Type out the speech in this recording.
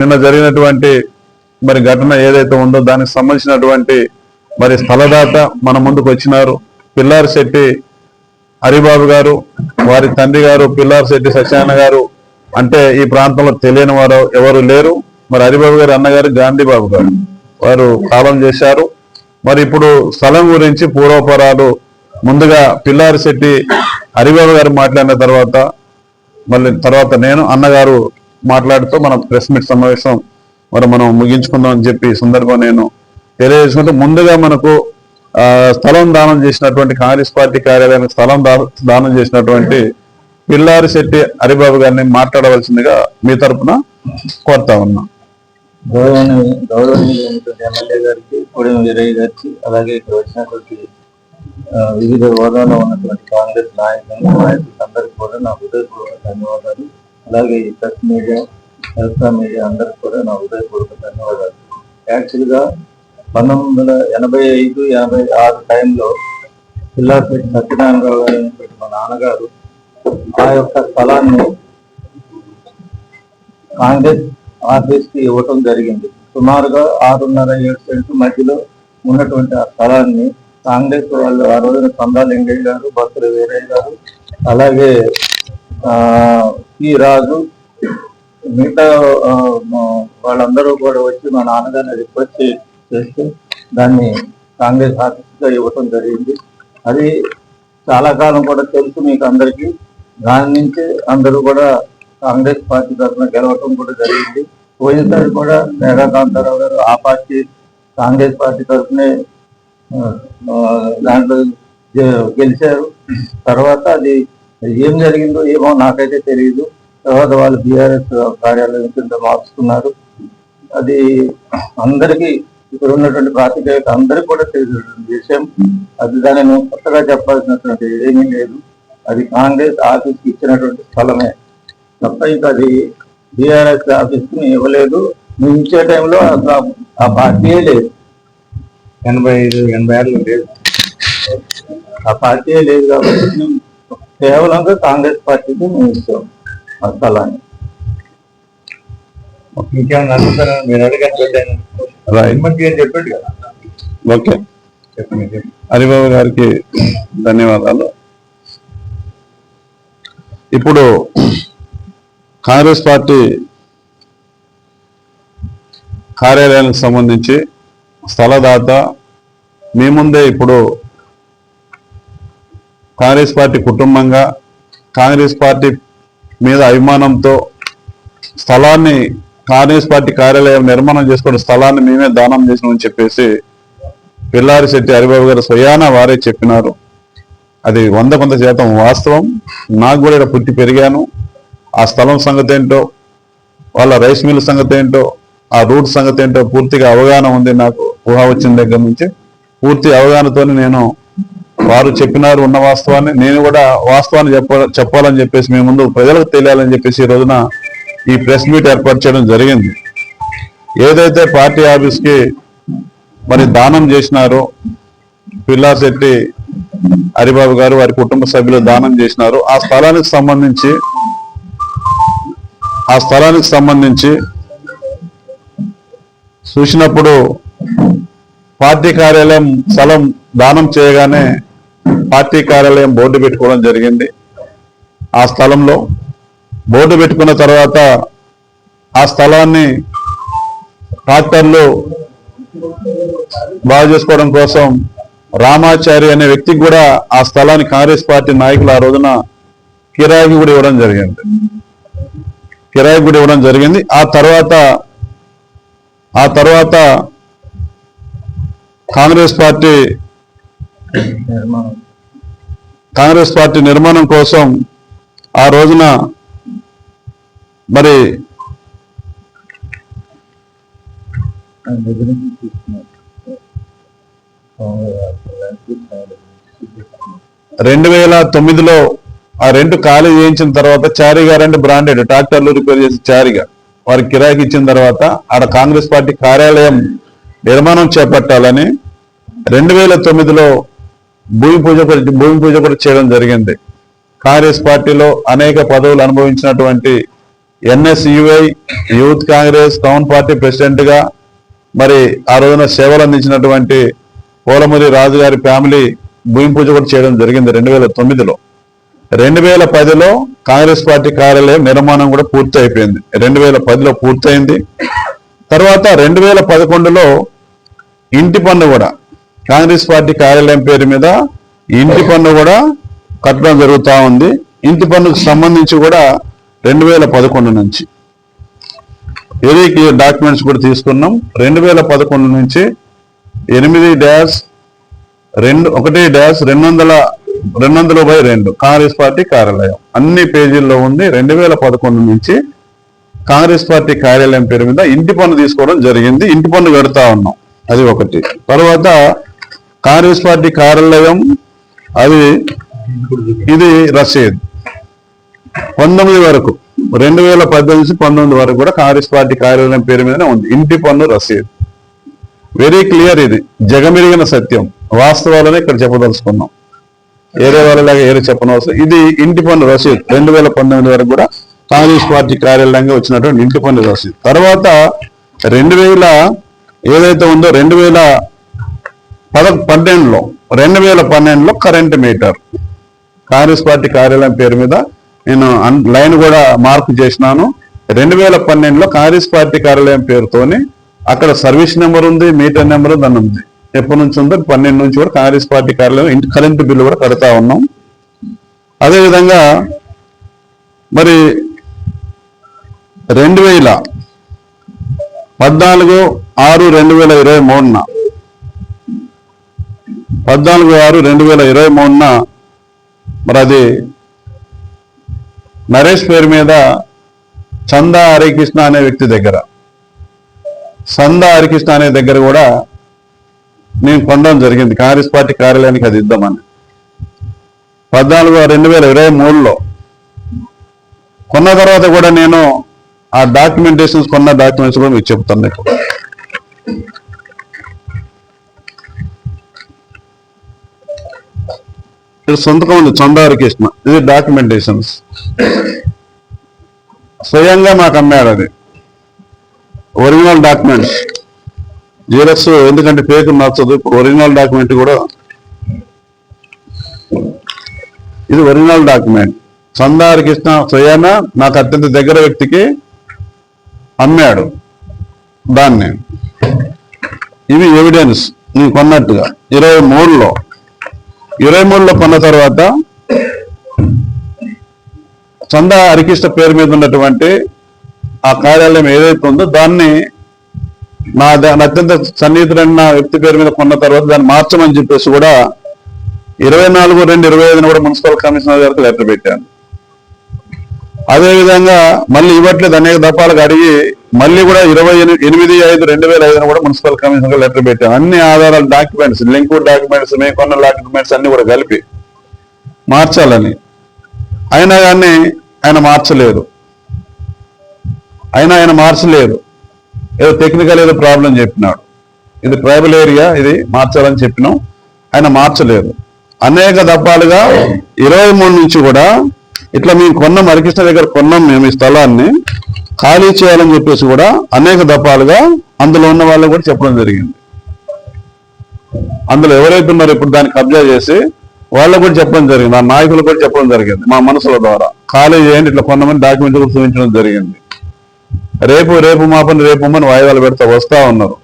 నిన్న జరిగినటువంటి మరి ఘటన ఏదైతే ఉందో దానికి సంబంధించినటువంటి మరి స్థలదాత మన ముందుకు వచ్చినారు. పిల్లారి శెట్టి హరిబాబు గారు వారి తండ్రి గారు పిల్లారి శెట్టి సత్యనారాయణ గారు అంటే ఈ ప్రాంతంలో తెలియని వారు ఎవరు లేరు. మరి హరిబాబు గారు అన్నగారు గాంధీబాబు గారు వారు కాలం చేశారు. మరి ఇప్పుడు స్థలం గురించి పూర్వపరాలు ముందుగా పిల్లారి శెట్టి హరిబాబు గారు మాట్లాడిన తర్వాత మళ్ళీ తర్వాత నేను అన్నగారు మాట్లాడుతూ మనం ప్రెస్ మీట్ సమావేశం మరి మనం ముగించుకుందాం అని చెప్పి సందర్భం నేను తెలియజేసుకుంటే ముందుగా మనకు ఆ, స్థలం దానం చేసినటువంటి కాంగ్రెస్ పార్టీ కార్యాలయానికి స్థలం దా- దానం చేసినటువంటి పిల్లారి శెట్టి హరిబాబు గారిని మాట్లాడవలసిందిగా మీ తరపున కోరుతా ఉన్నా. గౌరవనీయులైనటువంటి ఎమ్మెల్యే గారికి వీరయ్య గారికి అలాగే ఇక్కడ వచ్చినటువంటి వివిధ హోదాలో ఉన్నటువంటి కాంగ్రెస్ నాయకులు నాయకులు అందరికీ కూడా నా హృదయపూర్వక ధన్యవాదాలు. అలాగే ఈ ప్రెస్ మీడియా ఎలక్ట్రా మీడియా అందరికి కూడా నా హృదయపూర్వక ధన్యవాదాలు. యాక్చువల్గా పంతొమ్మిది వందల ఎనభై ఐదు ఎనభై ఆరు టైంలో పిల్లాపేట సత్యనారాయణరావు గారు అయినటువంటి మా నాన్నగారు ఆ యొక్క స్థలాన్ని కాంగ్రెస్ ఆఫీస్కి ఇవ్వటం జరిగింది. సుమారుగా ఆరున్నర ఏడు సెంట్లు మధ్యలో ఉన్నటువంటి ఆ స్థలాన్ని కాంగ్రెస్ వాళ్ళు ఆ రోజున సందాలింగయ్య గారు భక్తులు వీరయ్య గారు అలాగే పి రాజు మిగతా వాళ్ళందరూ కూడా వచ్చి మా నాన్నగారిని రిక్వెస్ట్ చేస్తే దాన్ని కాంగ్రెస్ ఆఫీస్గా ఇవ్వటం జరిగింది. అది చాలా కాలం కూడా తెలుసు మీకు అందరికీ. దాని నుంచి అందరూ కూడా కాంగ్రెస్ పార్టీ తరఫున గెలవటం కూడా జరిగింది. పోయినసారి కూడా మేఘా కాంతారావు గారు ఆ పార్టీ కాంగ్రెస్ పార్టీ తరఫునే దాంట్లో గెలిచారు. తర్వాత అది ఏం జరిగిందో ఏమో నాకైతే తెలియదు తర్వాత వాళ్ళు బీఆర్ఎస్ కార్యాలయం కింద మార్చుకున్నారు. అది అందరికీ ఇక్కడ ఉన్నటువంటి ప్రాతికేయత అందరికీ కూడా తెలిసినటువంటి విషయం అది దాన్ని నేను కొత్తగా చెప్పాల్సినటువంటి ఏమీ లేదు. అది కాంగ్రెస్ ఆఫీస్కి ఇచ్చినటువంటి స్థలమే. తప్ప ఇంకా అది బీఆర్ఎస్ ఆఫీస్కి ఇవ్వలేదు. మేము ఇచ్చే టైంలో అసలు ఆ- పార్టీయే లేదు. ఎనభై ఐదు ఎనభై ఆరులో లేదు. ఆ పార్టీయే లేదు కాబట్టి కేవలంగా కాంగ్రెస్ పార్టీకి మేము ఇస్తాం స్థలాన్ని అడుగుతారా మీరు చెప్పండి కదా. ఓకే. హరిబాబు గారికి ధన్యవాదాలు. ఇప్పుడు కాంగ్రెస్ పార్టీ కార్యాలయానికి సంబంధించి స్థలదాత మీ ముందే ఇప్పుడు కాంగ్రెస్ పార్టీ కుటుంబంగా కాంగ్రెస్ పార్టీ మీద అభిమానంతో స్థలాన్ని కాంగ్రెస్ పార్టీ కార్యాలయం నిర్మాణం చేసుకున్న స్థలాన్ని మేమే దానం చేసినామని చెప్పేసి పిల్లారి శెట్టి హరిబాబు గారు స్వయాన వారే చెప్పినారు. అది వంద కొంత శాతం వాస్తవం. నాకు కూడా ఇక్కడ పుట్టి పెరిగాను. ఆ స్థలం సంగతి ఏంటో వాళ్ళ రైస్ మిల్ సంగతి ఏంటో ఆ రూట్ సంగతి ఏంటో పూర్తిగా అవగాహన ఉంది నాకు. ఊహ వచ్చిన దగ్గర నుంచి పూర్తి అవగాహనతోనే నేను వారు చెప్పినారు ఉన్న వాస్తవాన్ని నేను కూడా వాస్తవాన్ని చెప్ప చెప్పాలని చెప్పేసి మేము ముందు ప్రజలకు తెలియాలని చెప్పేసి ఈ రోజున ఈ ప్రెస్ మీట్ ఏర్పాటు చేయడం జరిగింది. ఏదైతే పార్టీ ఆఫీస్కి మరి దానం చేసినారో పిల్లాశెట్టి హరిబాబు గారు వారి కుటుంబ సభ్యులు దానం చేసినారు ఆ స్థలానికి సంబంధించి ఆ స్థలానికి సంబంధించి చూసినప్పుడు పార్టీ కార్యాలయం స్థలం దానం చేయగానే పార్టీ కార్యాలయం బోర్డు పెట్టుకోవడం జరిగింది. ఆ స్థలంలో బోర్డు పెట్టుకున్న తర్వాత ఆ స్థలాన్ని ట్రాక్టర్లు బాగు చేసుకోవడం కోసం రామాచారి అనే వ్యక్తికి కూడా ఆ స్థలాన్ని కాంగ్రెస్ పార్టీ నాయకులు ఆ రోజున కిరాయికి కూడా ఇవ్వడం జరిగింది. కిరాయికి కూడా ఇవ్వడం జరిగింది. ఆ తర్వాత ఆ తర్వాత కాంగ్రెస్ పార్టీ కాంగ్రెస్ పార్టీ నిర్మాణం కోసం ఆ రోజున మరి రెండు వేల తొమ్మిదిలో ఆ రెండు ఖాళీ చేయించిన తర్వాత చారీ గారు అంటే బ్రాండెడ్ ట్రాక్టర్లు రిపేర్ చేసి చారిగా వారికి కిరాయికి ఇచ్చిన తర్వాత ఆడ కాంగ్రెస్ పార్టీ కార్యాలయం నిర్మాణం చేపట్టాలని రెండు వేల తొమ్మిదిలో భూమి పూజ భూమి పూజ కూడా చేయడం జరిగింది. కాంగ్రెస్ పార్టీలో అనేక పదవులు అనుభవించినటువంటి NSUI youth Congress town party ప్రెసిడెంట్గా మరి ఆ రోజున సేవలు అందించినటువంటి పోలమూరి రాజు గారి ఫ్యామిలీ భూమి పూజ కూడా చేయడం జరిగింది రెండు వేల తొమ్మిదిలో. రెండు వేల పదిలో కాంగ్రెస్ పార్టీ కార్యాలయం నిర్మాణం కూడా పూర్తి అయిపోయింది రెండు వేల పదిలో పూర్తయింది. తర్వాత రెండు వేల పదకొండులో ఇంటి పన్ను కూడా కాంగ్రెస్ పార్టీ కార్యాలయం పేరు మీద ఇంటి పన్ను కూడా కట్టడం జరుగుతూ ఉంది. ఇంటి పన్నుకు సంబంధించి కూడా రెండు వేల పదకొండు నుంచి వెరీ డాక్యుమెంట్స్ కూడా తీసుకున్నాం. రెండు వేల పదకొండు నుంచి ఎనిమిది డ్యాష్ రెండు ఒకటి డ్యాష్ రెండు వందల రెండు వందల బై రెండు కాంగ్రెస్ పార్టీ కార్యాలయం. అన్ని పేజీల్లో ఉంది. రెండు వేల పదకొండు నుంచి కాంగ్రెస్ పార్టీ కార్యాలయం పేరు మీద ఇంటి పన్ను తీసుకోవడం జరిగింది. ఇంటి పన్ను కడతా ఉన్నాం. అది ఒకటి. తర్వాత కాంగ్రెస్ పార్టీ కార్యాలయం అది ఇది రసీద్ పంతొమ్మిది వరకు రెండు వేల పద్దెనిమిది నుంచి పంతొమ్మిది వరకు కూడా కాంగ్రెస్ పార్టీ కార్యాలయం పేరు మీదనే ఉంది. ఇంటి పన్ను రసీద్ వెరీ క్లియర్ ఇది. జగమెరిగిన సత్యం. వాస్తవాలనే ఇక్కడ చెప్పదలుచుకున్నాం. ఏరే వాళ్ళలాగా ఏరే చెప్పనవసరం. ఇది ఇంటి పన్ను రసీద్ రెండు వేల పంతొమ్మిది వరకు కూడా కాంగ్రెస్ పార్టీ కార్యాలయంగా వచ్చినటువంటి ఇంటి పన్ను రసీద్ తర్వాత రెండు వేల ఏదైతే ఉందో రెండు వేల పద పన్నెండులో రెండు వేల పన్నెండులో కరెంట్ మీటర్ కాంగ్రెస్ పార్టీ కార్యాలయం పేరు మీద నేను అన్- లైన్ కూడా మార్పు చేసినాను. రెండు వేల పన్నెండులో కాంగ్రెస్ పార్టీ కార్యాలయం పేరుతోని అక్కడ సర్వీస్ నెంబర్ ఉంది మీటర్ నెంబర్ దాని ఉంది. ఎప్పటి నుంచి ఉందో పన్నెండు నుంచి కూడా కాంగ్రెస్ పార్టీ కార్యాలయం ఇంటి కరెంటు బిల్లు కూడా కడతా ఉన్నాం. అదేవిధంగా మరి రెండు వేల పద్నాలుగు ఆరు రెండు వేల ఇరవై మూడున పద్నాలుగు ఆరు రెండు వేల ఇరవై మూడున మరి అది నరేష్ పేరు మీద చందా హరికృష్ణ అనే వ్యక్తి దగ్గర. సందా హరికృష్ణ అనే దగ్గర కూడా నేను కొనడం జరిగింది. కాంగ్రెస్ పార్టీ కార్యాలయానికి అది ఇద్దామని. పద్నాలుగు రెండు వేల ఇరవై మూడులో కొన్న తర్వాత కూడా నేను ఆ డాక్యుమెంటేషన్స్ కొన్న డాక్యుమెంట్స్ కూడా మీకు చెప్తాను ఇప్పుడు ఇక్కడ సొంతకం ఉంది చందా కృష్ణ ఇది డాక్యుమెంటేషన్స్. స్వయంగా మాకు అమ్మాడు అది. ఒరిజినల్ డాక్యుమెంట్స్ జీరక్స్ ఎందుకంటే పేరు నచ్చదు ఇప్పుడు ఒరిజినల్ డాక్యుమెంట్ కూడా. ఇది ఒరిజినల్ డాక్యుమెంట్. చందారి కృష్ణ స్వయాన నాకు అత్యంత దగ్గర వ్యక్తికి అమ్మాడు దాన్ని. ఇవి ఎవిడెన్స్ నేను కొన్నట్టుగా. ఇరవై మూడులో. ఇరవై మూడులో కొన్న తర్వాత చందా హరికృష్ణ పేరు మీద ఉన్నటువంటి ఆ కార్యాలయం ఏదైతే ఉందో దాన్ని నా అత్యంత సన్నిహితుడైన వ్యక్తి పేరు మీద కొన్న తర్వాత దాన్ని మార్చమని చెప్పేసి కూడా ఇరవై నాలుగు రెండు ఇరవై ఐదున కూడా మున్సిపల్ కమిషనర్ గారికి లెటర్ పెట్టాను. అదేవిధంగా మళ్ళీ ఇవ్వట్లేదు అనేక దఫాలుగా అడిగి మళ్ళీ కూడా ఇరవై ఎనిమిది ఐదు రెండు వేల ఐదున కూడా మున్సిపల్ కమిషనర్ లెటర్ పెట్టాను అన్ని ఆధారాలు డాక్యుమెంట్స్ లింక్ డాక్యుమెంట్స్ మేము కొన్న డాక్యుమెంట్స్ అన్ని కూడా కలిపి మార్చాలని. అయినా కానీ ఆయన మార్చలేదు. అయినా ఆయన మార్చలేదు. ఏదో టెక్నికల్ ఏదో ప్రాబ్లం చెప్పినాడు. ఇది ట్రైబల్ ఏరియా ఇది మార్చాలని చెప్పినాం. ఆయన మార్చలేదు. అనేక దఫాలుగా ఇరవై మూడు నుంచి కూడా ఇట్లా మేము కొన్నాం హరికృష్ణ దగ్గర కొన్నాం మేము ఈ స్థలాన్ని. ఖాళీ చేయాలని చెప్పేసి కూడా అనేక దఫాలుగా అందులో ఉన్న వాళ్ళకు కూడా చెప్పడం జరిగింది. అందులో ఎవరైతే ఉన్నారో ఇప్పుడు దాన్ని కబ్జా చేసి వాళ్ళకు కూడా చెప్పడం జరిగింది ఆ నాయకులు కూడా చెప్పడం జరిగింది మా మనసుల ద్వారా. ఖాళీ చేయండి ఇట్లా కొంతమంది డాక్యుమెంట్ కూడా చూపించడం జరిగింది. రేపు రేపు మా పని రేపు మని వాయిదాలు పెడతా వస్తా ఉన్నారు.